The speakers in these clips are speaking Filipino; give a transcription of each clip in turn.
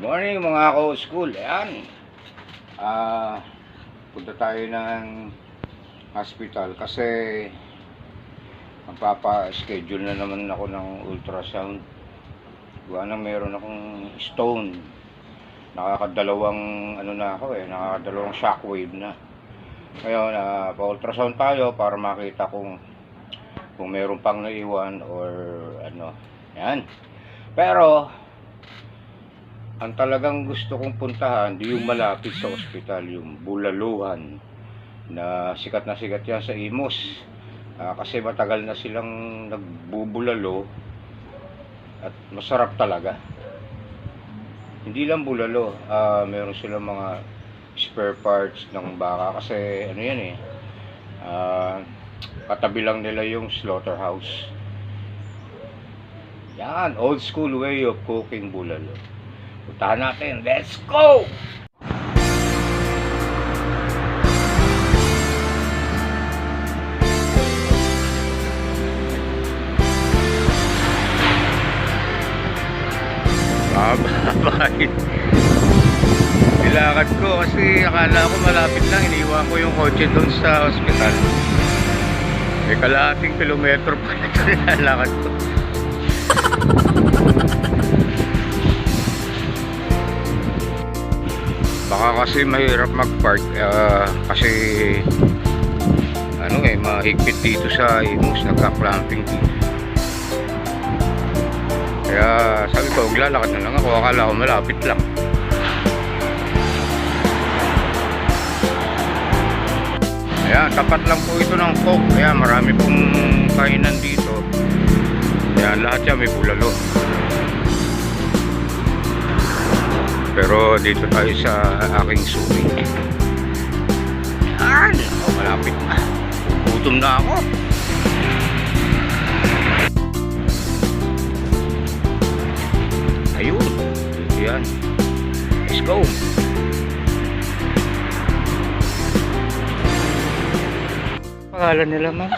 Morning mga ka-school. Ayan. Ah, punta tayo ng hospital kasi magpapa-schedule na naman ako ng ultrasound. Gawa na meron akong stone. Nakakadalawang ano na ako eh, nakakadalawang shockwave na. Ngayon, ah, pa-ultrasound tayo para makita kung kung meron pang naiwan or ano. Yan. Pero ang talagang gusto kong puntahan, yung malapit sa ospital, yung Bulaluhan, na sikat na sikat yan sa Imus. Ah, kasi matagal na silang nagbubulalo at masarap talaga. Hindi lang bulalo, ah, meron silang mga spare parts ng baka kasi ano yan eh, ah, katabi lang nila yung slaughterhouse. Yan, old school way of cooking bulalo. Puntahan natin. Let's go! Bye-bye. Nilakad ko kasi akala ko malapit lang. Iniwan ko yung kotse doon sa ospital. May kalahating kilometro pa ito nilalakad ko. Baka kasi mahirap mag-park ah, kasi ano eh mahigpit dito sa Imus nagka-clamping dito kaya sabi ko maglalakad na lang ako akala ko malapit lang Ayan, tapat lang po ito ng Coke. Kaya marami pong kainan dito. Ayan, lahat yan may bulalo. Pero dito tayo sa aking suwi. Yan! Oh, malapit na. Gutom na ako. Ayun. Dito yan. Let's go. Pangalan nila, ma'am?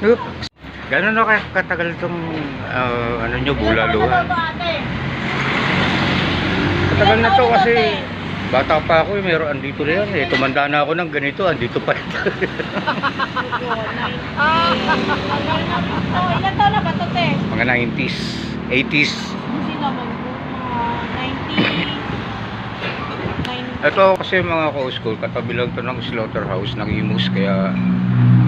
Gano'n na kaya katagal itong ah, ano nyo, bulaluhan? Matagal na to kasi bata pa ako, eh, meron andito na yan eh. Tumanda na ako ng ganito, andito pa ito. Oh, ilan taon na ba ito, te? Mga 90s, 80s. Hindi naman po. Mga 90. Ito kasi mga co-school, katabi lang to ng slaughterhouse ng Imus, kaya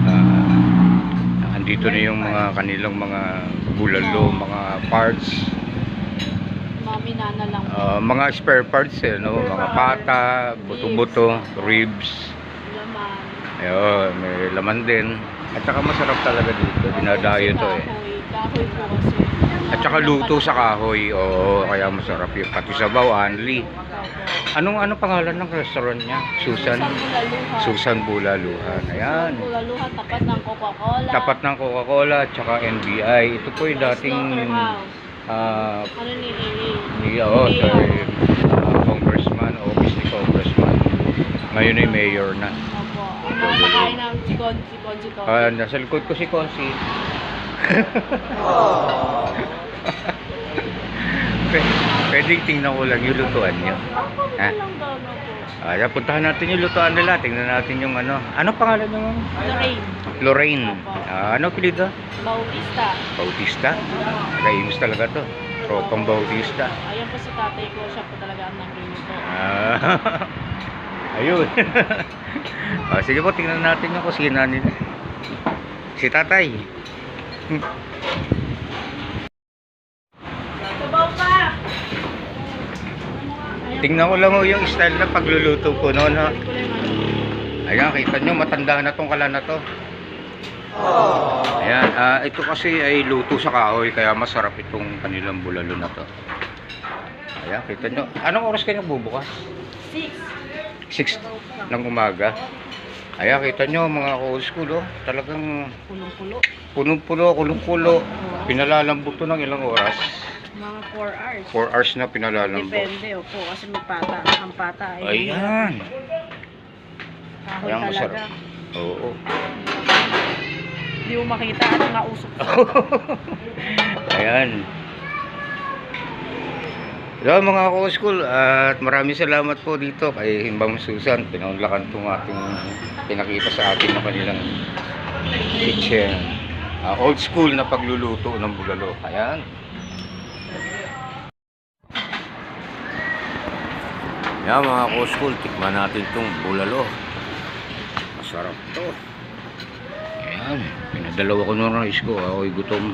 ah, andito na yung mga kanilang mga bulalo, mga parts, Mami, nana lang. ah, mga spare parts eh, no? mga pata, buto-buto, ribs. Laman. Ayun, may laman din. At saka masarap talaga dito, dinadayo to eh. Kahoy. Po kasi. At saka luto sa kahoy, oo, kaya masarap yung pati sabaw, Anli. Anong ano pangalan ng restaurant niya? Susan? Susan Bulaluhan. Ayan. Bulaluhan, tapat ng Coca-Cola. Tapat ng Coca-Cola at saka NBI. Ito po yung dating ah Ano ni Amy? Ni oh, sa ah, congressman, office ni congressman. Ngayon ay mayor na. Opo. Ang mga nakain ng chikon, chikon, chikon. Ah, nasa likod ko si Consi. P- Pwedeng tingnan ko lang yung lutuan niyo. Ha? na. Ay, puntahan natin yung lutuan nila. Tingnan natin yung ano. Ano pangalan niyo? ma'am? Lorraine. Lorraine. Ah, ano pilito? Bautista. Bautista. Nakaimus talaga to. Tropang Bautista. Ayun po si tatay ko. Siya po talaga ang nagluluto. Ah, ayun. ah, sige po, tingnan natin yung kusina nila. Si tatay. Sabaw pa! Tingnan ko lang ho yung style na pagluluto ko no, no. Ayan, kita nyo, matanda na tong kala na to. Ayan, ah, ito kasi ay luto sa kahoy, kaya masarap itong kanilang bulalo na to. Ayan, kita nyo. Anong oras kayo bubukas? Six. 6 ng umaga. Ayan, kita nyo mga old school, oh. Talagang Pulong-pulo. punong-pulo, kulong-kulo. Pinalalambot to ng ilang oras. Mga 4 hours. 4 hours na pinalalambot. Depende, opo. Kasi may pata. Ang pata ay Ayan. Ayan, masarap. Oo. Hindi mo makita at nausok. Ayan. Hello mga ko-school at maraming salamat po dito kay Himbang Susan. Pinaunlakan itong ating pinakita sa atin ng kanilang kitchen. Ah, old school na pagluluto ng bulalo. Ayan. Yan mga ko-school, tikman natin itong bulalo. Masarap to. Ayan, pinadalawa ko ng rice ko. Ako'y gutom.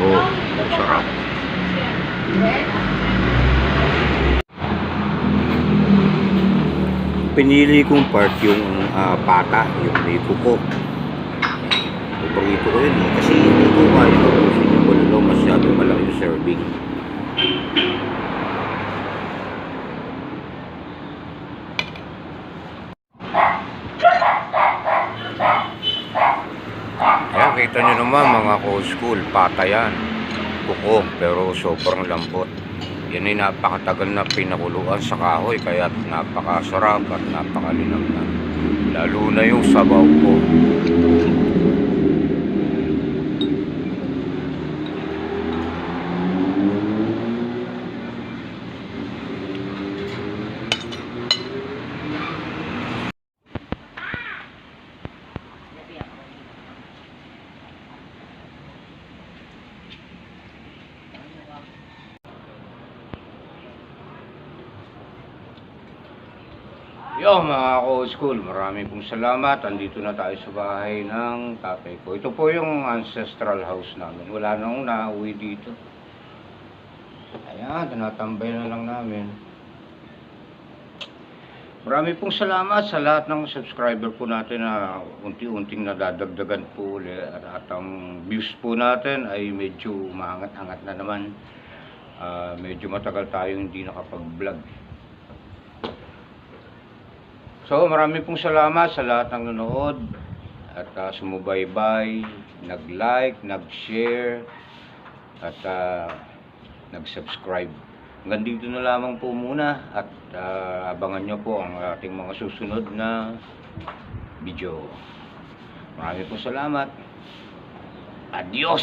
Oh, sarap. Pinili kong part yung ah, pata, yung may kuko. Paborito ko yun eh. Kasi hindi ko kaya ubusin yung bulalo. Masyado malaki yung serving. Ayan, kita nyo naman mga co-school, pata yan. Kuko, pero sobrang lambot. Yan ay napakatagal na pinakuluan sa kahoy, kaya napakasarap at napakalinamnam. Lalo na yung sabaw ko. Yo mga ko-school, marami pong salamat. Andito na tayo sa bahay ng tatay ko. Ito po yung ancestral house namin. Wala nang nauwi dito. Ayan, tinatambay na lang namin. Marami pong salamat sa lahat ng subscriber po natin na unti-unting nadadagdagan po ulit. At, at ang views po natin ay medyo umaangat-angat na naman. Ah, medyo matagal tayong hindi nakapag-vlog. So, marami pong salamat sa lahat ng nanood at uh, sumubaybay, nag-like, nag-share at ah, nag-subscribe. Hanggang dito na lamang po muna at ah, abangan nyo po ang ating mga susunod na video. Marami pong salamat. Adios!